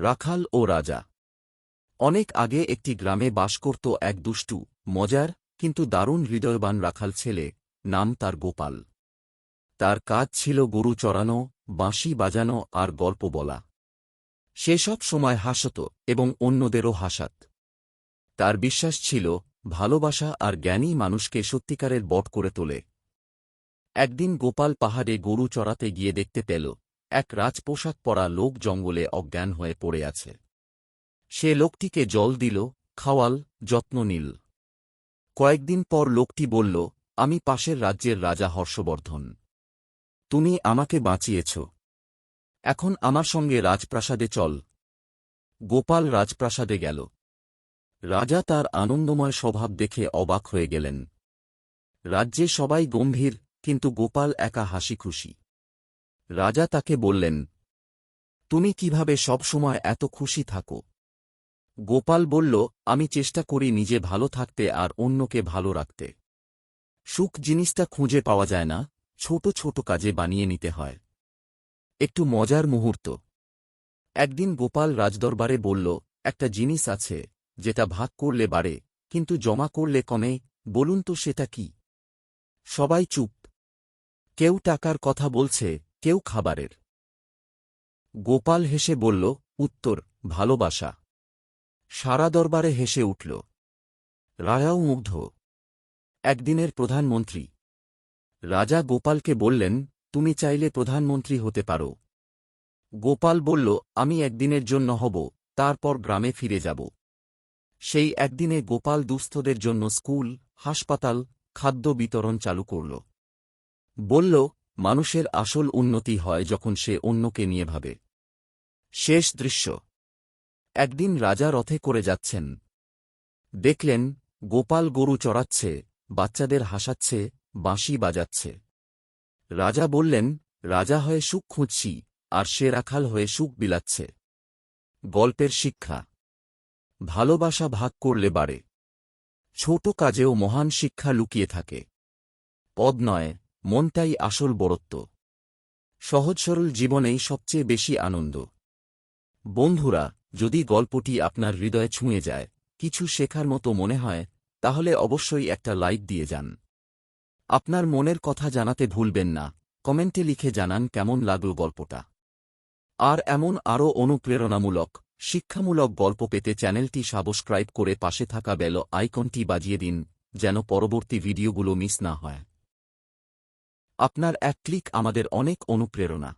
রাখাল ও রাজা। অনেক আগে একটি গ্রামে বাস করত এক দুষ্টু, মজার, কিন্তু দারুণ হৃদয়বান রাখাল ছেলে, নাম তার গোপাল। তার কাজ ছিল গরু চড়ানো, বাঁশি বাজানো আর গল্প বলা। সেসব সময় হাসত এবং অন্যদেরও হাসাত। তার বিশ্বাস ছিল, ভালোবাসা আর জ্ঞানী মানুষকে সত্যিকারের বট করে তোলে। একদিন গোপাল পাহাড়ে গরু চড়াতে গিয়ে দেখতে পেল এক রাজপোশাক পরা লোক জঙ্গলে অজ্ঞান হয়ে পড়ে আছে। সে লোকটিকে জল দিল, খাওয়াল, যত্ন নিল। কয়েকদিন পর লোকটি বলল, আমি পাশের রাজ্যের রাজা হর্ষবর্ধন। তুমি আমাকে বাঁচিয়েছ। এখন আমার সঙ্গে রাজপ্রাসাদে চল। গোপাল রাজপ্রাসাদে গেল। রাজা তার আনন্দময় স্বভাব দেখে অবাক হয়ে গেলেন। রাজ্যে সবাই গম্ভীর, কিন্তু গোপাল একা হাসি খুশি রাজা তাকে বললেন, তুমি কীভাবে সবসময় এত খুশি থাকো? গোপাল বলল, আমি চেষ্টা করি নিজে ভালো থাকতে আর অন্যকে ভালো রাখতে। সুখ জিনিসটা খুঁজে পাওয়া যায় না, ছোট ছোট কাজে বানিয়ে নিতে হয়। একটু মজার মুহূর্ত। একদিন গোপাল রাজদরবারে বলল, একটা জিনিস আছে, যেটা ভাগ করলে বাড়ে, কিন্তু জমা করলে কমে, বলুন তো সেটা কি? সবাই চুপ। কেউ টাকার কথা বলছে কেউ খাবারের। গোপাল হেসে বলল, উত্তর, ভালোবাসা। সারা দরবারে হেসে উঠল। রাজাও মুগ্ধ। একদিনের প্রধানমন্ত্রী। রাজা গোপালকে বললেন, তুমি চাইলে প্রধানমন্ত্রী হতে পারো। গোপাল বলল, আমি একদিনের জন্য হব, তারপর গ্রামে ফিরে যাব। সেই একদিনে গোপাল দুস্থদের জন্য স্কুল, হাসপাতাল, খাদ্য বিতরণ চালু করল। বলল মানুষের আসল উন্নতি হয় যখন সে অন্যকে নিয়ে ভাবে। শেষ দৃশ্য। একদিন রাজা রথে করে যাচ্ছেন। দেখলেন, গোপাল গরু চড়াচ্ছে, বাচ্চাদের হাসাচ্ছে, বাঁশি বাজাচ্ছে। রাজা বললেন, রাজা হয়ে সুখ খুঁজছি, আর সে রাখাল হয়ে সুখ বিলাচ্ছে। গল্পের শিক্ষা। ভালোবাসা ভাগ করলে বাড়ে। ছোট কাজেও মহান শিক্ষা লুকিয়ে থাকে। পদ নয় মনটাই আসল বড়ত্ব সহজ সরল জীবনেই সবচেয়ে বেশি আনন্দ। বন্ধুরা, যদি গল্পটি আপনার হৃদয়ে ছুঁয়ে যায়, কিছু শেখার মতো মনে হয়, তাহলে অবশ্যই একটা লাইক দিয়ে যান। আপনার মনের কথা জানাতে ভুলবেন না, কমেন্টে লিখে জানান কেমন লাগল গল্পটা। আর এমন আরও অনুপ্রেরণামূলক, শিক্ষামূলক গল্প পেতে চ্যানেলটি সাবস্ক্রাইব করে পাশে থাকা বেল আইকনটি বাজিয়ে দিন, যেন পরবর্তী ভিডিওগুলো মিস না হয়। আপনার এক ক্লিক আমাদের অনেক অনুপ্রেরণা।